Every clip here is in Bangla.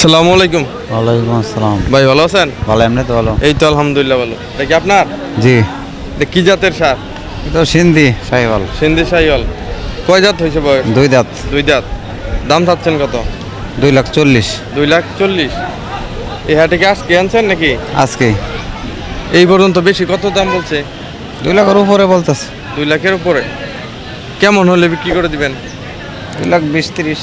সালামু আলাইকুম। ওয়ালাইকুম আসসালাম। ভাই ভালো আছেন? ভালো এমনি তো ভালো। এই তো আলহামদুলিল্লাহ ভালো। দেখি আপনার? জি। এটা কি জাতের সার? তো সিন্ধি সাইওয়াল। সিন্ধি সাইল কয় জাত হয়েছে বয়স? দুই দাঁত দুই জাত। দাম চাচ্ছেন কত? দুই লাখ চল্লিশ। দুই লাখ চল্লিশ। এই হাটে কি আজকে আনছেন নাকি? আজকে। এই পর্যন্ত বেশি কত দাম বলছে? দুই লাখের উপরে বলতেছে। দুই লাখের উপরে। কেমন হলে বিক্রি করে দিবেন? দুই লাখ বিশ তিরিশ।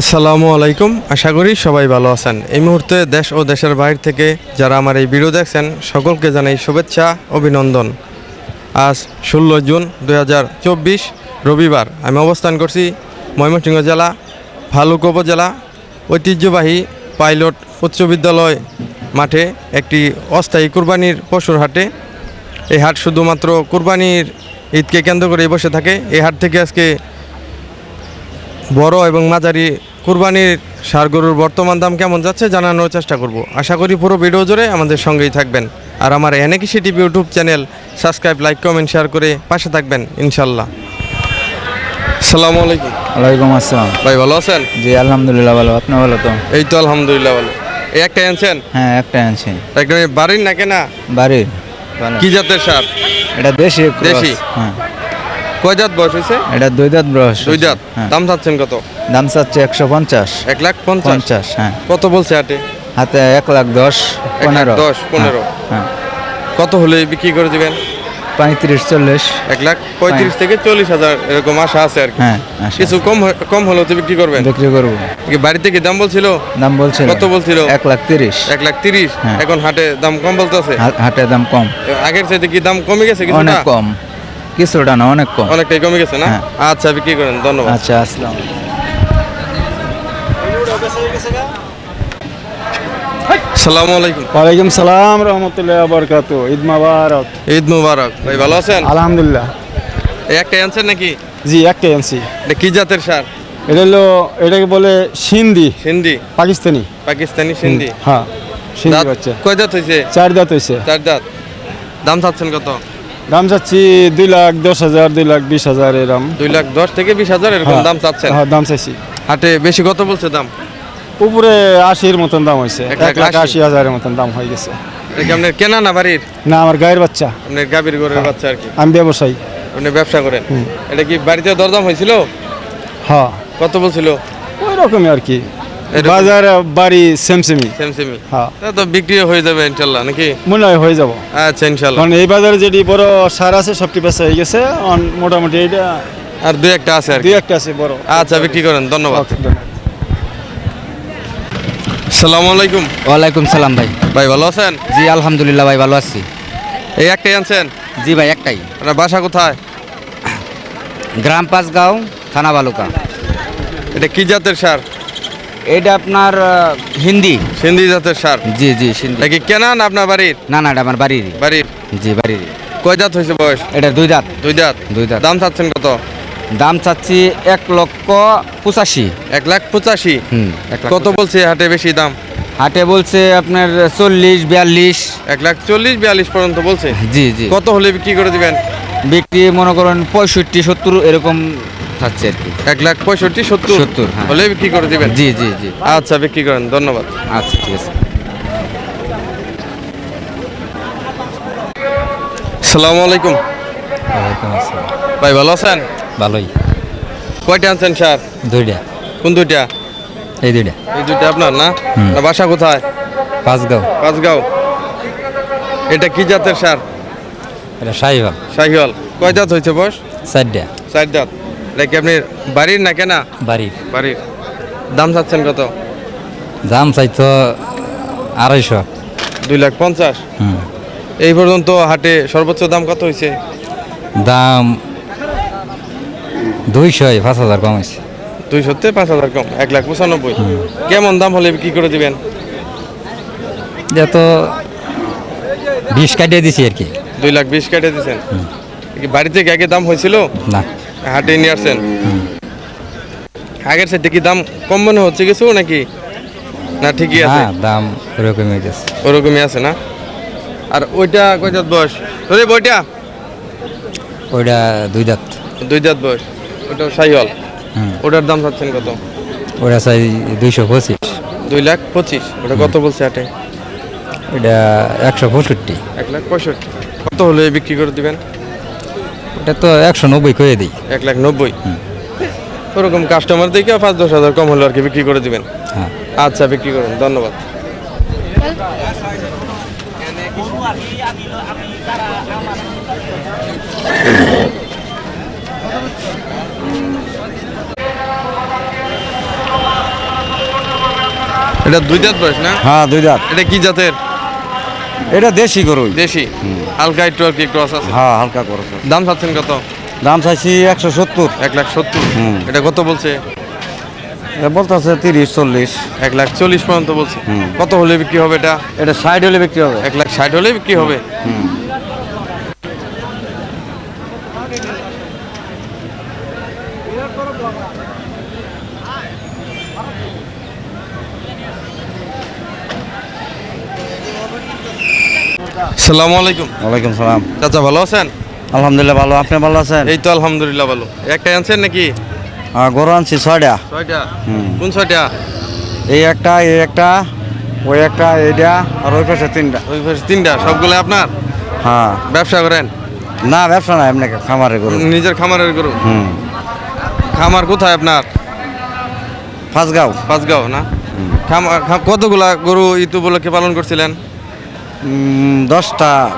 আসসালামু আলাইকুম। আশা করি সবাই ভালো আছেন। এই মুহূর্তে দেশ ও দেশের বাইরে থেকে যারা আমার এই ভিডিও দেখছেন, সকলকে জানাই শুভেচ্ছা, অভিনন্দন। আজ ষোলো জুন দু হাজার চব্বিশ রবিবার। আমি অবস্থান করছি ময়মনসিংহ জেলা, ভালুক উপজেলা, ঐতিহ্যবাহী পাইলট উচ্চ বিদ্যালয় মাঠে একটি অস্থায়ী কুরবানির পশুর হাটে। এই হাট শুধুমাত্র কুরবানির ঈদকে কেন্দ্র করে বসে থাকে। এই হাট থেকে আজকে বড় এবং মাঝারি কুরবানির গরুর বর্তমান দাম কেমন যাচ্ছে জানানোর চেষ্টা করব। আশা করি পুরো ভিডিও জুড়ে আমাদের সঙ্গেই থাকবেন। আর আমার এনে Krishi TV YouTube channel subscribe like comment share করে পাশে থাকবেন ইনশাল্লাহ সালামু আলাইকুম। ওয়ালাইকুম আসসালাম। ভাই ভালো আছেন? জি আলহামদুলিল্লাহ ভালো। আপনি ভালো তো? এই তো আলহামদুলিল্লাহ ভালো। এই একটা আনছেন হ্যাঁ একটা আনছেন একদম বাড়ির না কেনা? বাড়ির। কি জাতের সার? এটা দেশি দেশি? হ্যাঁ। কয় জাত বয়স হয়েছে? এটা দুই দাঁত ব্রশ দুই জাত। হ্যাঁ। দাম চাচ্ছেন কত? দাম চাচ্ছে একশো পঞ্চাশ। এক লাখ পঞ্চাশ? হ্যাঁ। কত বলছে হাটে? হাতে এক লাখ দশ পনেরো। দশ, পনেরো। হ্যাঁ কত হলে বিক্রি করে দিবেন? পঁয়ত্রিশ চল্লিশ। এক লাখ পঁয়ত্রিশ থেকে চল্লিশ হাজার এরকম আশা আছে আর কি। হ্যাঁ। কিছু কম কম হলেও তো বিক্রি করবেন। বিক্রি করব। কি বাড়িতে কি দাম বলছিল? দাম বলছিল। কত বলছিল? এক লাখ তিরিশ। এক লাখ তিরিশ? হ্যাঁ। এখন হাটে দাম কম বলতেছে? হা- হাটের দাম কম। আগের চাইতে কি দাম কমে গেছে কিছুটা? অনেক কম। কিছুটা না অনেক কম। অনেকটাই কমে গেছে না? হ্যাঁ। আচ্ছা বিক্রি করেন ধন্যবাদ। আচ্ছা আসলাম সালামু আলাইকুম। ওয়ালাইকুম সালাম রহমতুল্লাহ বরকাত। ঈদ মাবারক। ঈদ মুবারক। ভাই ভালো আছেন? আলহামদুলিল্লাহ। এই একটা আনছেন নাকি? জি একটাই আনছি এটা কি জাতের সার? এটা হলো এটাকে বলে সিন্ধি। সিন্ধি। পাকিস্তানি। পাকিস্তানি সিন্ধি। হ্যাঁ সিন্ধি বাচ্চা। কয় দাঁত হয়েছে চার দাঁত হয়েছে চার দাঁত দাম চাচ্ছেন কত? দাম চাচ্ছি দুই লাখ দশ হাজার দুই লাখ বিশ হাজার এরম। দুই লাখ দশ থেকে বিশ হাজার এরকম হ্যাঁ। দাম চাচ্ছেন? হ্যাঁ দাম চাইছি। হাটে বেশি কত বলছে দাম? উপরে আশির মতন দাম হয়েছে এক এক লাখ লাখ আশি। আশি। হাজারের মতন দাম হয়ে গেছে। এটা কি আপনার কেনা না বাড়ির? না আমার গায়ের বাচ্চা। আপনার গাভীর গরের বাচ্চা আর কি। আমি ব্যবসায়ী। আপনি ব্যবসা করেন? এটা কি বাড়িতে দরদাম হয়েছিল হ্যাঁ। কত বলছিল? ওই রকমই আর কি। এরকম? বাজার বাড়ি সেমসেমি সেমসেমি হ্যাঁ। তা তো বিক্রি হয়ে যাবে ইনশাল্লাহ নাকি? মনে হয় হয়ে যাব। আচ্ছা ইনশাল্লাহ। কারণ এই বাজারে যেটি বড় সার আছে সবটি বেচা হয়ে গেছে। মোটামুটি এইটা আর দুই একটা আছে আর কি? দুই একটা আছে বড়। আচ্ছা বিক্রি করেন ধন্যবাদ। সালামু আলাইকুম। ওয়ালাইকুম সালাম ভাই। ভাই ভালো আছেন? জি আলহামদুলিল্লাহ ভাই ভালো আছি। এই একটাই আনছেন? জি ভাই একটাই। আপনার বাসা কোথায়? গ্রাম পাঁচগাঁও থানা বালুকা। এটা কি জাতের সার? এটা আপনার হিন্দি। সিন্ধি জাতের সার? জি জি সিন্ধি। এটা কি কেনা না আপনার বাড়ির? না না এটা আমার বাড়িরই। বাড়ির? জি বাড়িরই। কয় জাত হয়েছে বয়স? এটা দুই দাঁত দুই দাঁত দুই দাঁত দাম চাচ্ছেন কত? দাম চাচ্ছি এক লক্ষ পঁচাশি। এক লাখ পঁচাশি? হুম এক লাখ কত বলছে হাটে বেশি দাম? হাটে বলছে আপনার চল্লিশ বিয়াল্লিশ। এক লাখ চল্লিশ বিয়াল্লিশ পর্যন্ত বলছে? জি জি। কত হলে বিক্রি করে দিবেন? বিক্রি মনে করেন পঁয়ষট্টি সত্তর এরকম থাকছে আর কি। এক লাখ পঁয়ষট্টি সত্তর? সত্তর, হ্যাঁ। হলে বিক্রি করে দিবেন? জি জি জি। আচ্ছা বিক্রি করেন ধন্যবাদ। আচ্ছা ঠিক আছে। সালামু আলাইকুম। ভাই ভালো আছেন? ভালোই। কয়টা আনছেন সার দুইটা। কোন দুইটা? এই দুইটা। এই দুইটা আপনার না? না বাসা কোথায়? পাঁচগাঁও। পাঁচগাঁও। এটা কি জাতের সার এটা সাইভাল শাহিওয়াল। কয় জাত হয়েছে বয়স? চারটা। চার জাত এটা কি আপনি বাড়ির না কেনা? বাড়ির। বাড়ির। দাম চাচ্ছেন কত? দাম চাইতো আড়াইশো। দুই লাখ পঞ্চাশ? এই পর্যন্ত হাটে সর্বোচ্চ দাম কত হয়েছে দাম দুইশো পাঁচ হাজার কম হয়েছে দুই সত্তর পাঁচ হাজার কম এক লাখ পঁচানব্বই। কেমন দাম হলে বিক্রি করে দিবেন? তো বিষ কাটিয়ে দিছি আর কি। দুই লাখ বিশ কেটে দিয়েছেন বাড়িতে কি আগে দাম হয়েছিল? না। হাটে নিয়ে আসছেন? আগের সাথে কি দাম কম মনে হচ্ছে কিছু নাকি? না ঠিকই আছে? হ্যাঁ দাম ওরকমই গেছে। ওরকমই আছে না? আর ওইটা কয়টাত বয়স? রে বইটা? ওইটা দুই দাঁত দুই দাঁত বয়স। ওটা সাইহল। হুম। ওটার দাম চাচ্ছেন কত? ওটা চাই দুইশো পঁচিশ। দুই লাখ পঁচিশ। ওটা কত বলছে হাটে? ওটা একশো পঁয়ষট্টি। এক লাখ পঁয়ষট্টি। কত হলে বিক্রি করে দিবেন? ওটা তো একশো নব্বই করে দিই। এক লাখ নব্বই। ওরকম কাস্টমার দেখে পাঁচ দশ হাজার কম হলে আর কি বিক্রি করে দিবেন। হ্যাঁ। আচ্ছা বিক্রি করুন ধন্যবাদ। এটা দুই দাঁত বয়স না? হ্যাঁ দুই দাঁত এটা কি জাতের? এটা দেশি গরু দেশি? হালকা একটু আর কি ক্রস আছে? হ্যাঁ হালকা করো দাম চাচ্ছেন কত? দাম চাইছি একশো সত্তর। এক লাখ সত্তর? এটা কত বলছে? বলতেছে তিরিশ চল্লিশ। এক লাখ চল্লিশ পর্যন্ত বলছে। কত হলে বিক্রি হবে এটা? এটা সাইড হলে বিক্রি হবে। এক লাখ ষাট হলে বিক্রি হবে? সালামু আলাইকুম। ওয়ালাইকুম সালাম। চাচা ভালো আছেন? আলহামদুলিল্লাহ ভালো। আপনি ভালো আছেন? এই তো আলহামদুলিল্লাহ ভালো। একটাই আনছেন নাকি? গরু আনছি ছয়টা। ছয়টা। কোন ছয়টা? এই একটা এই একটা ওই একটা এইটা আর ওই পাশে তিনটা। ওই পাশে তিনটা সবগুলো আপনার? হ্যাঁ। ব্যবসা করেন? না ব্যবসা না এমনি খামারে গরু। নিজের খামারের গরু? হুম। খামার কোথায় আপনার? ফাঁসগাঁও পাঁচগাঁও না? কতগুলা গরু ঈদ উপলক্ষে পালন করছিলেন? দশটা।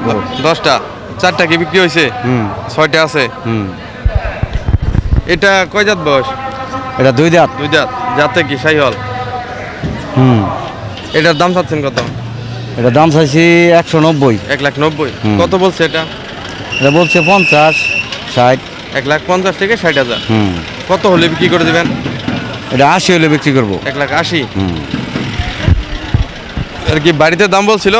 দশটা। চারটা কি বিক্রি হয়েছে হুম। ছয়টা আছে? হুম। এটা কয় জাত বয়স? এটা দুই দাঁত দুই জাত। যাতে কি সাইহল? হুম। এটার দাম চাচ্ছেন কত? এটা দাম চাইছি একশো নব্বই। এক লাখ নব্বই। কত বলছে এটা? এটা বলছে পঞ্চাশ ষাট। এক লাখ পঞ্চাশ থেকে ষাট হাজার। হুম। কত হলে বিক্রি করে দিবেন? এটা আশি হলে বিক্রি করব। এক লাখ আশি। আর কি বাড়িতে দাম বলছিল?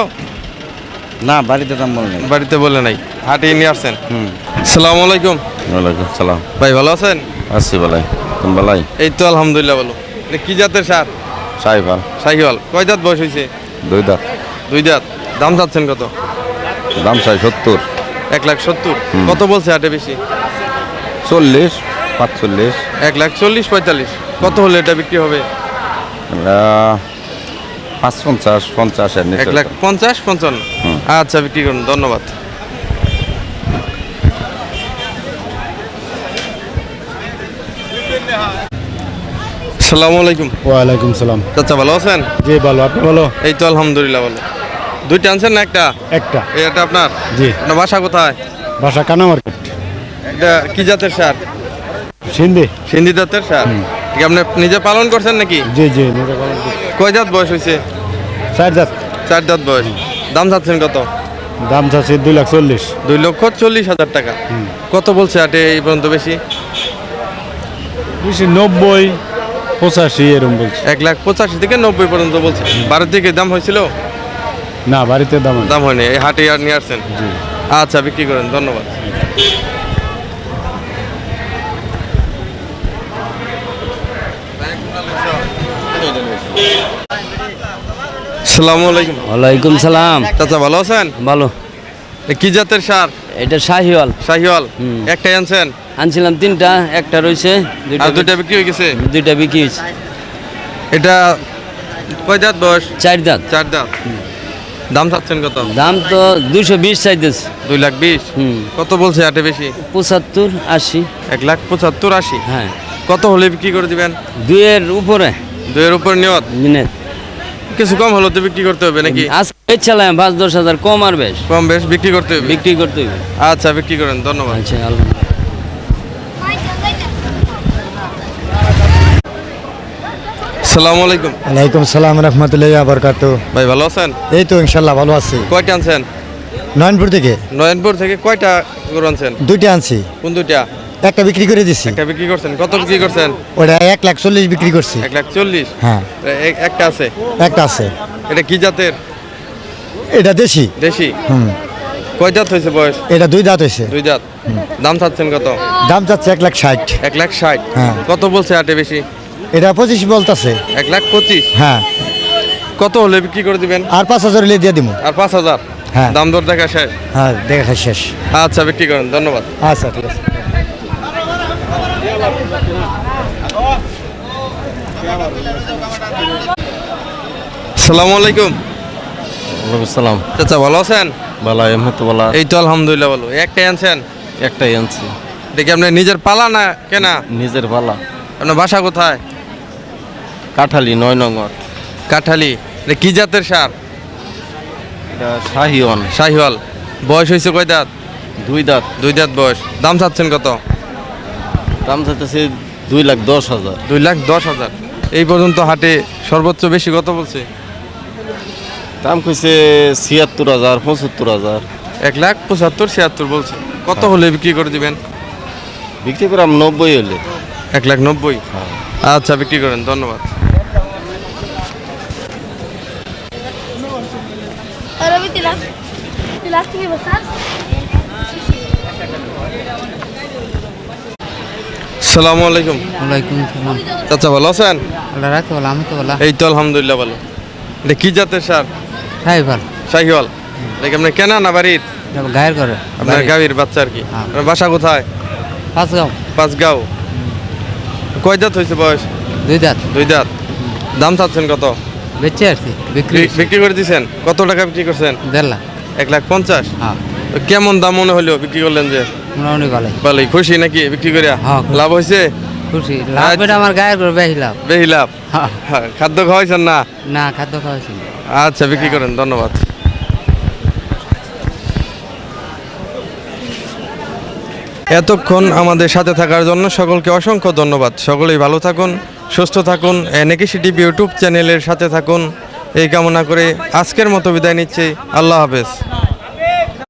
না বাড়িতে দাম বল নেই। বাড়িতে বলে নাই। হাটে নিয়ে আসছেন? হুম। সালাম আলাইকুম। ওয়ালাইকুম সালাম। ভাই ভালো আছেন? আছি বালাই তুমি বালাই এই তো আলহামদুলিল্লাহ ভালো। এটা কি জাতের সার? সাইফাল। সাইহল কয় জাত বয়স হয়েছে? দুই দাঁত। দুই জাত দাম চাচ্ছেন কত? দাম চাই সত্তর। এক লাখ সত্তর। কত বলছে হাটে বেশি? চল্লিশ পাঁচচল্লিশ। এক লাখ চল্লিশ পঁয়তাল্লিশ। কত হলে এটা বিক্রি হবে? পাঁচ পঞ্চাশ পঞ্চাশ এক লাখ পঞ্চাশ পঞ্চান্ন। আচ্ছা বিক্রি করুন ধন্যবাদ। সালামু আলাইকুম। ওয়ালাইকুম সালাম। চাচা ভালো আছেন? জি ভালো। আপনি ভালো? এই তো আলহামদুলিল্লাহ ভালো। দুইটা আনছেন না একটা? একটা। এটা আপনার? জি। আপনার বাসা কোথায়? বাসা কানা মার্কেট। এটা কি জাতের সার? সিন্ধি। সিন্ধি জাতের সার? আপনি নিজে পালন করছেন নাকি? জি জি কয় জাত বয়স হয়েছে? চার জাত। চার জাত বয়স। দাম চাচ্ছেন কত? দাম চাচ্ছি দুই লাখ চল্লিশ। দুই লক্ষ চল্লিশ হাজার টাকা। কত বলছে আটে এই পর্যন্ত বেশি? বেশি নব্বই পঁচাশি এরকম বলছে। এক লাখ পঁচাশি থেকে নব্বই পর্যন্ত বলছে। বারো থেকে দাম হয়েছিল? না বাড়িতে দাম দাম হয়নি এই হাটে আর নিয়ে আসছেন? আচ্ছা বিক্রি করেন ধন্যবাদ। সালামু আলাইকুম। ওয়ালাইকুম সালাম। চাচা ভালো আছেন? ভালো। কি জাতের সার? এটা শাহিওয়াল। শাহিওয়াল। একটাই আনছেন? আনছিলাম তিনটা একটা রয়েছে আর দুইটা বিক্রি হয়ে গেছে? দুইটা বিক্রি হয়েছে। এটা কয় দাঁত বয়স? চার দাঁত চার দাঁত দাম চাচ্ছেন কত? দাম তো দুশো বিশ চাইতেছে। দুই লাখ বিশ? হুম। কত বলছে হাটে বেশি? পঁচাত্তর আশি। এক লাখ পঁচাত্তর আশি? হ্যাঁ। কত হলে বিক্রি করে দিবেন? দুইয়ের উপরে। দুইয়ের উপর নিয়ত? মিনিট কিছু কম হলে তো বিক্রি করতে হবে নাকি? আজকে চালাম পাঁচ দশ হাজার কম আর বেশ। কম বেশ বিক্রি করতে হবে? বিক্রি করতে হবে। আচ্ছা বিক্রি করেন ধন্যবাদ। আচ্ছা আল্লাহ সালামু আলাইকুম। ওয়ালাইকুম সালাম রহমতুল্লাহ বরকাত। ভাই ভালো আছেন? এই তো ইনশাল্লাহ ভালো আছি। কয়টা আনছেন? নয়নপুর থেকে? নয়নপুর থেকে কয়টা গরু আনছেন? দুইটা আনছি। কোন দুইটা? একটা বিক্রি করে দিছি। একটা বিক্রি করছেন। কত বিক্রি করছেন? ওটা এক লাখ চল্লিশ বিক্রি করছি। এক লাখ চল্লিশ? হ্যাঁ। এ- একটা আছে? একটা আছে। এটা কি জাতের? এটা দেশি। দেশি? হুম। কয় দাঁত হয়েছে বয়স? এটা দুই দাঁত হয়েছে। দুই দাঁত দাম চাচ্ছেন কত? দাম যাচ্ছে এক লাখ ষাট। এক লাখ ষাট। হ্যাঁ। কত বলছে হাটে বেশি? এটা পঁচিশ বলতাছে। এক লাখ পঁচিশ? হ্যাঁ। কত হলে বিক্রি করে দিবেন? আর পাঁচ হাজার হলে দিয়ে দিব আর পাঁচ হাজার? হ্যাঁ। দাম দর দেখা শেষ? হ্যাঁ দেখা শেষ। আচ্ছা বিক্রি করেন। ধন্যবাদ। আচ্ছা ঠিক আছে। সালামু আলাইকুম। সালাম চাচা ভালো আছেন? বালা এমনি তো বালা এই তো আলহামদুলিল্লাহ ভালো। একটাই আনছেন? একটাই আনছি। দেখি আপনি নিজের পালা না কেনা? নিজের বালা আপনার বাসা কোথায়? কাঠালি নয় নঙ্গর কাঠালি। কি জাতের সার? এটা শাহিওয়ান শাহিওয়াল। বয়স হয়েছে কয় দাঁত? দুই দাঁত। দুই দাঁত বয়স। দাম চাচ্ছেন কত? দাম চাইতেছে দুই লাখ দশ হাজার। দুই লাখ দশ হাজার। এই পর্যন্ত হাটে সর্বোচ্চ বেশি কত বলছে? দাম কইছে ছিয়াত্তর হাজার পঁচাত্তর হাজার। এক লাখ পঁচাত্তর ছিয়াত্তর বলছে। কত হলে বিক্রি করে দিবেন? বিক্রি করে করলাম নব্বই হলে। এক লাখ নব্বই? আচ্ছা বিক্রি করেন ধন্যবাদ. সালামু আলাইকুম। ওয়ালাইকুম সালাম। চাচা ভালো আছেন? আল্লাহ রাখতে বলা আমি তো বলা এই তো আলহামদুলিল্লাহ ভালো। এটা কি জাতের সার? তাই ভালো শাহিওয়াল দেখি আপনার কেনা না বাড়ির? গায়ের করে আপনার গাভীর বাচ্চা আর কি। হ্যাঁ। আপনার বাসা কোথায়? পাঁচ গাও পাঁচগাঁও। কয় দাঁত হয়েছে বয়স? দুই দাঁত দুই দাঁত দাম চাচ্ছেন কত? বেচে আসছি বিক্রি বিক্রি করে দিয়েছেন কত টাকা বিক্রি করছেন? দেড় লাখ। এক লাখ পঞ্চাশ? হ্যাঁ। কেমন দাম মনে হলো বিক্রি করলেন যে? মোটামুটি ভালোই ভালোই খুশি নাকি বিক্রি হ্যাঁ, লাভ হয়েছে খুশি। লাভ। এটা আমার গায়ের করে বেশি লাভ। বেশি লাভ? হ্যাঁ। হ্যাঁ, খাদ্য খাওয়াইছেন না? না খাদ্য খাওয়াছি আচ্ছা বিক্রি করেন ধন্যবাদ। এতক্ষণ আমাদের সাথে থাকার জন্য সকলকে অসংখ্য ধন্যবাদ। সকলেই ভালো থাকুন সুস্থ থাকুন এনেকেশি টিভি ইউটিউব চ্যানেলের সাথে থাকুন। এই কামনা করে আজকের মতো বিদায় নিচ্ছি। আল্লাহ হাফেজ।